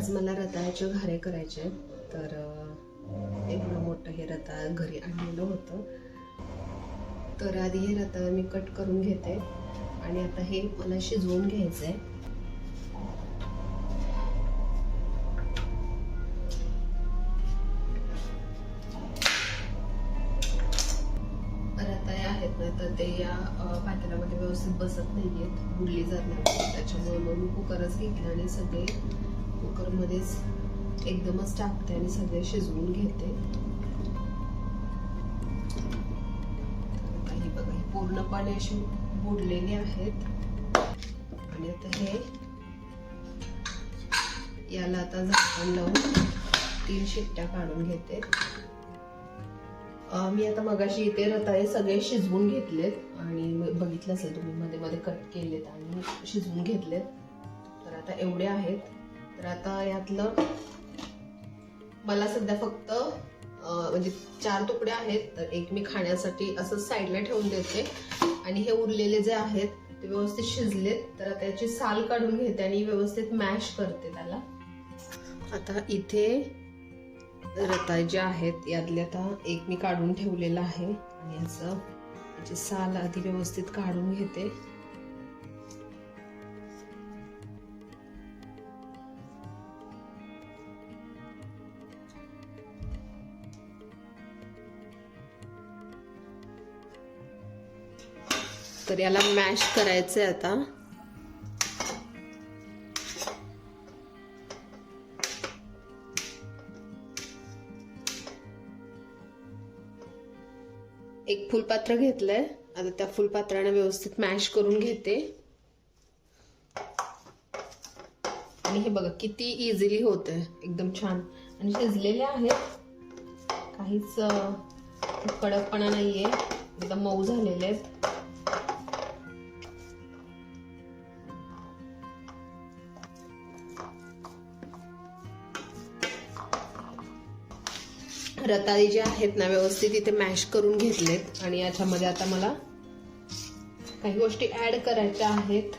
आज मला रताळ्याचे घारे करायचे आहेत. तर एवढं मोठं हे रताळ घरी आणलेलं होतं. तर आधी हे रताळ मी कट करून घेते आणि आता हे मला शिजवून घ्यायचं आहे. रताळे आहेत ना तर ते या अं, पातेल्यामध्ये व्यवस्थित बसत नाही आहेत बुडली जात नाही त्याच्यामुळे मग मी कुकरच घेतला आणि सगळे कुकरमध्येच एकदमच टाकते आणि सगळे शिजवून घेते. काही बघा ही पूर्णपणे अशी बुडलेली आहेत. आणि आता हे याला आता झाकण लावून तीन शिट्ट्या काढून घेते. मी आता मगाशी इथे रताळे सगळे शिजवून घेतलेत आणि बघितलं असेल तुम्ही मध्ये मध्ये कट केलेत आणि शिजवून घेतलेत. तर आता एवढे आहेत. तर आता यातलं मला सध्या फक्त म्हणजे चार तुकडे आहेत तर एक मी खाण्यासाठी असं साईडला ठेवून देते. आणि हे उरलेले जे आहेत ते व्यवस्थित शिजलेत. तर आता याची साल काढून घेते आणि व्यवस्थित मॅश करते त्याला. आता इथे रताळ जे आहेत यातले आता एक मी काढून ठेवलेलं आहे. आणि याचं याची साल आधी व्यवस्थित काढून घेते. तर याला मॅश करायचंय आता. एक फुलपात्र घेतलंय. आता त्या फुलपात्राने व्यवस्थित मॅश करून घेते. आणि हे बघा किती इझिली होतंय. एकदम छान. आणि शिजलेले आहेत. काहीच कडकपणा नाहीये. एकदम मऊ झालेले आहेत. रताळी जे आहेत ना व्यवस्थित इथे मॅश करून घेतलेत. आणि याच्यामध्ये आता मला काही गोष्टी ॲड करायच्या आहेत.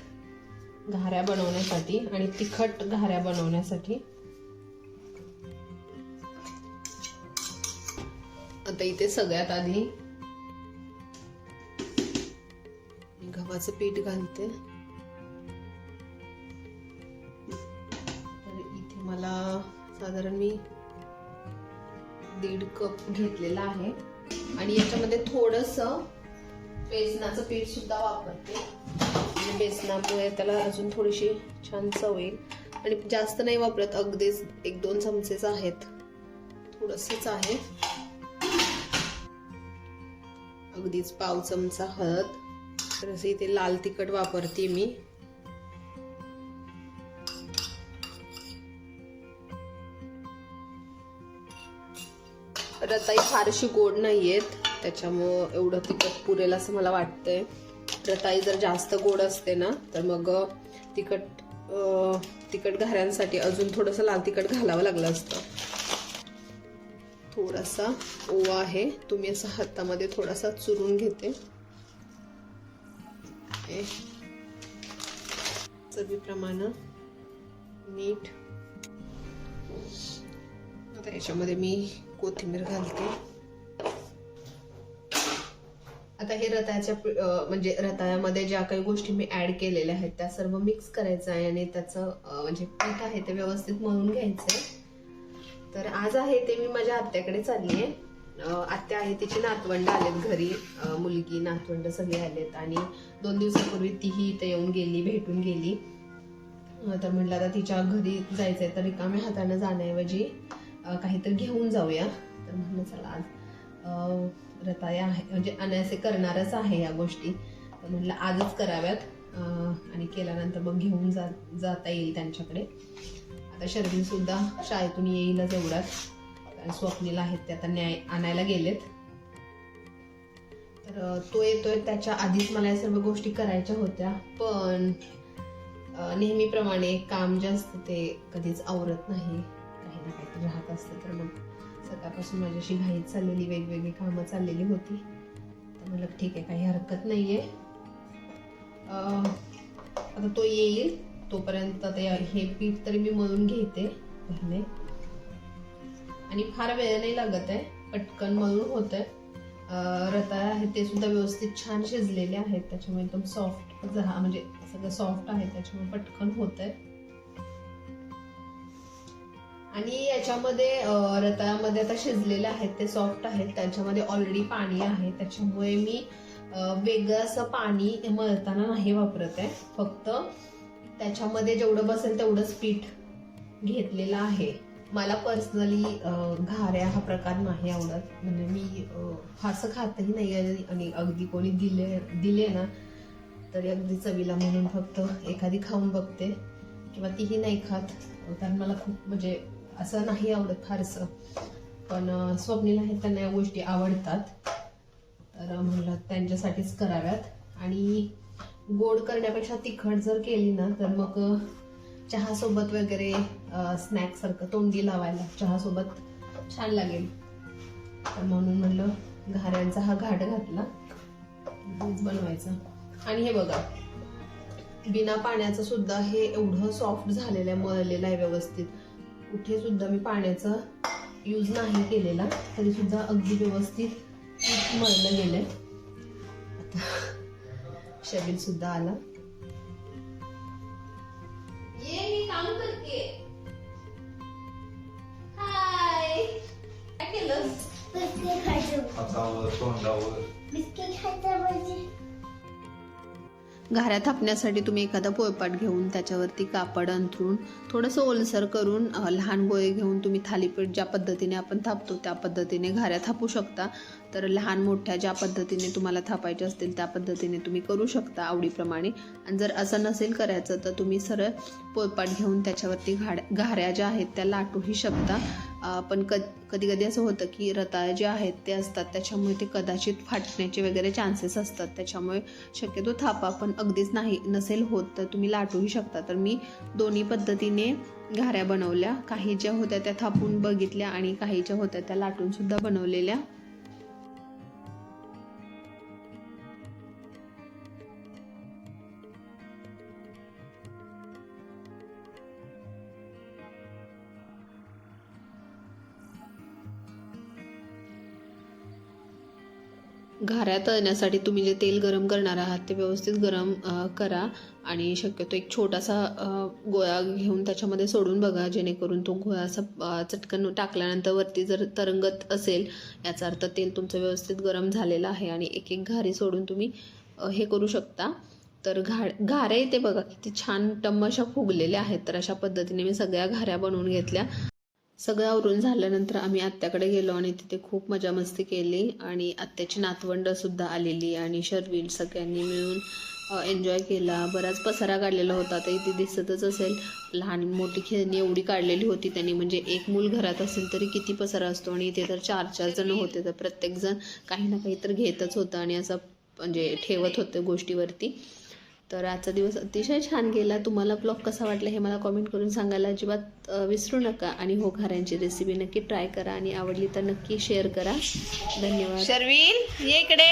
घाऱ्या बनवण्यासाठी आणि तिखट घाऱ्या बनवण्यासाठी. आता इथे सगळ्यात आधी गव्हाचं पीठ घालते. तर इथे मला साधारण मी दीड कप घेतलेला आहे. आणि याच्यामध्ये थोडस बेसनाचं पीठ सुद्धा वापरते. आणि बेसनामुळे त्याला अजून थोडीशी छान चव येईल. आणि जास्त नाही वापरत अगदीच एक दोन चमचेच आहेत. थोडसच आहे. अगदीच पाव चमचा हळद. तर असं इथे लाल तिखट वापरते मी. रताई फारशी गोड नाही आहेत त्याच्यामुळं एवढं तिखट पुरेल असं मला वाटतंय. रताई जर जास्त गोड असते ना तर मग तिखट तिखट घाऱ्यांसाठी अजून थोडंसं लाल तिखट घालावं लागलं असतं. थोडासा ओवा आहे. तुम्ही असं हातामध्ये थोडासा चुरून घेते. चवीप्रमाणे मीठ. आता याच्यामध्ये मी कोथिंबीर घालते. आता हे रताळ्याच्या म्हणजे रताळ्यामध्ये ज्या काही गोष्टी मी ऍड केलेल्या आहेत त्या सर्व मिक्स करायचं आहे आणि त्याचं म्हणजे पीठ आहे ते व्यवस्थित मळून घ्यायचंय. तर आज आहे ते मी माझ्या आत्याकडे चालली आहे. आत्या आहे तिची नातवंड आलेत घरी. मुलगी नातवंड सगळे आलेत आणि दोन दिवसापूर्वी तीही इथे येऊन गेली भेटून गेली. तर म्हटलं आता तिच्या घरी जायचंय तर रिकाम्या हाताने जाण्याऐवजी काहीतरी घेऊन जाऊया. तर म्हणलं चला आज रताया आहे म्हणजे अनायसे करणारच आहे या गोष्टी. तर म्हटलं आजच कराव्यात आणि केल्यानंतर मग घेऊन जा जाता येईल त्यांच्याकडे. आता शर्दीसुद्धा शाळेतून येईलच एवढाच कारण स्वप्नील आहेत ते आता न्याय आणायला गेलेत. तर तो येतोय त्याच्या आधीच मला या सर्व गोष्टी करायच्या होत्या पण नेहमीप्रमाणे काम जे असतं ते कधीच आवरत नाही. राहत असतं तर मग सकाळपासून माझ्याशी घाईत चाललेली वेगवेगळी कामं चाललेली होती. तर म्हणलं ठीक आहे काही हरकत नाही आहे आता तो येईल तोपर्यंत ते हे पीठ तरी मी मळून घेते ह्याने आणि फार वेळ नाही लागत आहे पटकन मळून होत आहे रताळ आहे ते सुद्धा व्यवस्थित छान शिजलेले आहेत त्याच्यामुळे एकदम सॉफ्ट म्हणजे सगळं सॉफ्ट आहे त्याच्यामुळे पटकन होत आहे आणि याच्यामध्ये रताळामध्ये आता शिजलेले आहेत ते सॉफ्ट आहेत. त्याच्यामध्ये ऑलरेडी पाणी आहे. त्याच्यामुळे मी वेगळं असं पाणी मळताना नाही वापरत. आहे फक्त त्याच्यामध्ये जेवढं बसेल तेवढंच पीठ घेतलेलं आहे. मला पर्सनली घाऱ्या हा प्रकार नाही आवडत. म्हणजे मी फारसं खातही नाही आणि अगदी कोणी दिले दिले ना तरी अगदी चवीला म्हणून फक्त एखादी खाऊन बघते. किंवा तीही नाही खात. कारण मला खूप म्हणजे असं नाही आवडत फारसं. पण स्वप्नीला हे त्यांना या गोष्टी आवडतात. तर म्हणलं त्यांच्यासाठीच कराव्यात. आणि गोड करण्यापेक्षा तिखट जर केली ना तर मग चहासोबत वगैरे स्नॅक सारखं तोंडी लावायला चहासोबत छान लागेल. तर म्हणून म्हणलं घाऱ्यांचा हा घाट घातला. रोज बनवायचा. आणि हे बघा बिना पाण्याचं सुद्धा हे एवढं सॉफ्ट झालेलं आहे मळलेलं आहे व्यवस्थित. कुठे सुद्धा मी पाण्याचा यूज नाही केलेला तरी सुद्धा अगदी व्यवस्थित मळलं गेलंय. आता शबील सुद्धा आला. ये मी काम करते. हाय काय घाऱ्या थापण्यासाठी तुम्ही एखादा पोळपाट घेऊन त्याच्यावरती कापड अंथरून थोडंसं ओलसर करून लहान गोळे घेऊन तुम्ही थालीपीठ ज्या पद्धतीने आपण थापतो त्या पद्धतीने घाऱ्या थापू शकता. तर लहान मोठ्या ज्या पद्धतीने तुम्हाला थापायच्या असतील त्या पद्धतीने तुम्ही करू शकता आवडीप्रमाणे. आणि जर असं नसेल करायचं तर तुम्ही सरळ पोळपाट घेऊन त्याच्यावरती घाड घाऱ्या ज्या आहेत त्या लाटूही शकता. पण क कधी कधी असं होतं की रताळ जे आहेत ते असतात त्याच्यामुळे ते कदाचित फाटण्याचे वगैरे चान्सेस असतात. त्याच्यामुळे शक्यतो थापा पण अगदीच नाही नसेल होत तर तुम्ही लाटूही शकता. तर मी दोन्ही पद्धतीने घाऱ्या बनवल्या. काही ज्या होत्या त्या थापून बघितल्या आणि काही ज्या होत्या त्या लाटूनसुद्धा बनवलेल्या. घाऱ्या तळण्यासाठी तुम्ही जे तेल गरम करणार आहात ते व्यवस्थित गरम करा. आणि शक्यतो एक छोटासा गोळा घेऊन त्याच्यामध्ये सोडून बघा जेणेकरून तो गोळा असा चटकन टाकल्यानंतर वरती जर तरंगत असेल याचा अर्थ तेल तुमचं व्यवस्थित गरम झालेलं आहे आणि एक एक घारी सोडून तुम्ही हे करू शकता. तर घा घाऱ्या इथे बघा किती छान टम्म अशा फुगलेल्या आहेत. तर अशा पद्धतीने मी सगळ्या घाऱ्या बनवून घेतल्या. सगळं आवरून झाल्यानंतर आम्ही आत्याकडे गेलो आणि तिथे खूप मजा मस्ती केली आणि आत्याची नातवंडसुद्धा आलेली आणि शर्विल सगळ्यांनी मिळून एन्जॉय केला. बराच पसारा काढलेला होता. तर इथे दिसतच असेल. लहान मोठी खेळणी एवढी काढलेली होती त्यांनी. म्हणजे एक मूल घरात असेल तरी किती पसारा असतो आणि इथे तर चार चार जण होते. तर प्रत्येकजण काही ना काही तर घेतच होतं आणि असं म्हणजे ठेवत होतं गोष्टीवरती. तर आजचा दिवस अतिशय छान गेला. तुम्हाला ब्लॉग कसा वाटला हे मला कॉमेंट करून सांगायला अजिबात विसरू नका. आणि हो घरांची रेसिपी नक्की ट्राय करा. आणि आवडली तर नक्की शेअर करा. धन्यवाद. शर्विल ये इकडे.